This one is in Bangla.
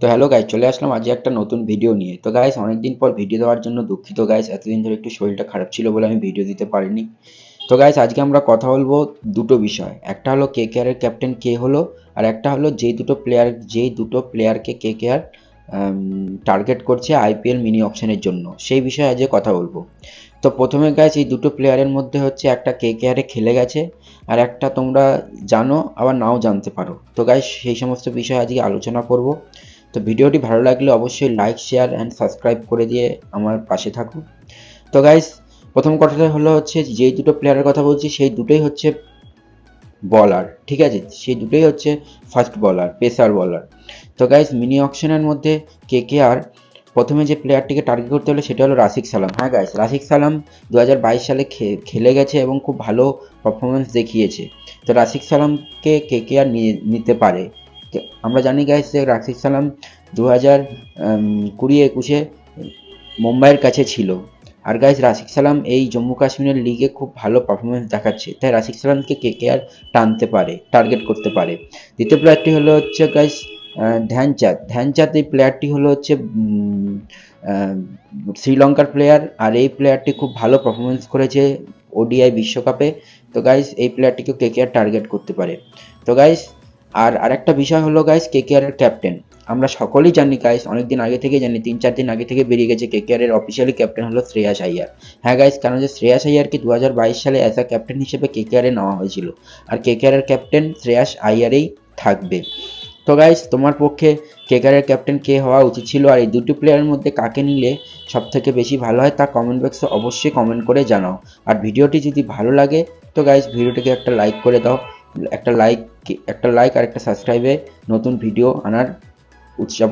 তো হ্যালো গাইজ চলে আসলাম আজকে একটা নতুন ভিডিও নিয়ে। তো গাইজ অনেকদিন পর ভিডিও দেওয়ার জন্য দুঃখিত গাইজ এতদিন ধরে একটু শরীরটা খারাপ ছিল বলে আমি ভিডিও দিতে পারিনি। তো গাইজ আজকে আমরা কথা বলব দুটো বিষয়। একটা হলো কে কেয়ারের ক্যাপ্টেন কে হলো, আর একটা হলো যেই দুটো প্লেয়ার যেই দুটো প্লেয়ারকে কে কেয়ার টার্গেট করছে আইপিএল মিনি অপশনের জন্য। সেই বিষয়ে আজকে কথা বলব। তো প্রথমে গাইজ এই দুটো প্লেয়ারের মধ্যে হচ্ছে একটা কে কেয়ারে খেলে গেছে, আর একটা তোমরা জানো, আবার নাও জানতে পারো। তো গাইজ সেই সমস্ত বিষয়ে আজকে আলোচনা করব। তো ভিডিওটি ভালো লাগলে অবশ্যই লাইক শেয়ার অ্যান্ড সাবস্ক্রাইব করে দিয়ে আমার পাশে থাকুন। তো গাইস প্রথম কথাটা হলো হচ্ছে যেই দুটো প্লেয়ারের কথা বলছি, সেই দুটোই হচ্ছে বলার ঠিক আছে? সেই দুটোই হচ্ছে ফার্স্ট বলার পেসার বলার তো গাইস মিনি অকশনের মধ্যে কে কে আর প্রথমে যে প্লেয়ারটিকে টার্গেট করতে হলো সেটা হলো রাশিক সালাম। হ্যাঁ গাইস রাশিক সালাম দু হাজার বাইশ সালে খেলে গেছে এবং খুব ভালো পারফরমেন্স দেখিয়েছে। তো রাশিক সালামকে কে কে আর নিতে পারে? আমরা জানি গাইস যে রাশিদ সালাম দু হাজার কুড়ি একুশে মুম্বাইয়ের কাছে ছিল। আর গাইস রাশিক সালাম এই জম্মু কাশ্মীরের লিগে খুব ভালো পারফরমেন্স দেখাচ্ছে। তাই রাশিক সালামকে কে কে আর টানতে পারে টার্গেট করতে পারে? দ্বিতীয় প্লেয়ারটি হলো হচ্ছে গাইস ধ্যানচাঁদ। ধ্যানচাঁদ এই প্লেয়ারটি হলো হচ্ছে শ্রীলঙ্কার প্লেয়ার আর এই প্লেয়ারটি খুব ভালো পারফরমেন্স করেছে ওডিআই বিশ্বকাপে। তো গাইস এই প্লেয়ারটিকে কে কে আর টার্গেট করতে পারে? তো গাইস আর আরেকটা বিষয় হলো গাইস কে এর ক্যাপ্টেন আমরা সকলেই জানি গাইস অনেকদিন আগে থেকে জানি, তিন চার দিন আগে থেকে বেরিয়ে গেছে কে এর অফিসিয়ালি ক্যাপ্টেন হলো শ্রেয়াস আইয়ার। হ্যাঁ গাইস কারণ যে শ্রেয়াস আইয়ারকে দু হাজার বাইশ সালে অ্যাজ আ ক্যাপ্টেন হিসেবে কে আরে নেওয়া হয়েছিল। আর কে কে এর ক্যাপ্টেন শ্রেয়াস আইয়ারেই থাকবে। তো গাইস তোমার পক্ষে কে কে এর ক্যাপ্টেন কে হওয়া উচিত ছিল? আর এই দুটি প্লেয়ারের মধ্যে কাকে নিলে সব থেকে বেশি ভালো হয় তা কমেন্ট বক্সে অবশ্যই কমেন্ট করে জানাও। আর ভিডিওটি যদি ভালো লাগে, তো গাইস ভিডিওটিকে একটা লাইক করে দাও। একটা লাইক একটা লাইক আর একটা সাবস্ক্রাইবে নতুন ভিডিও আনার উৎসাহ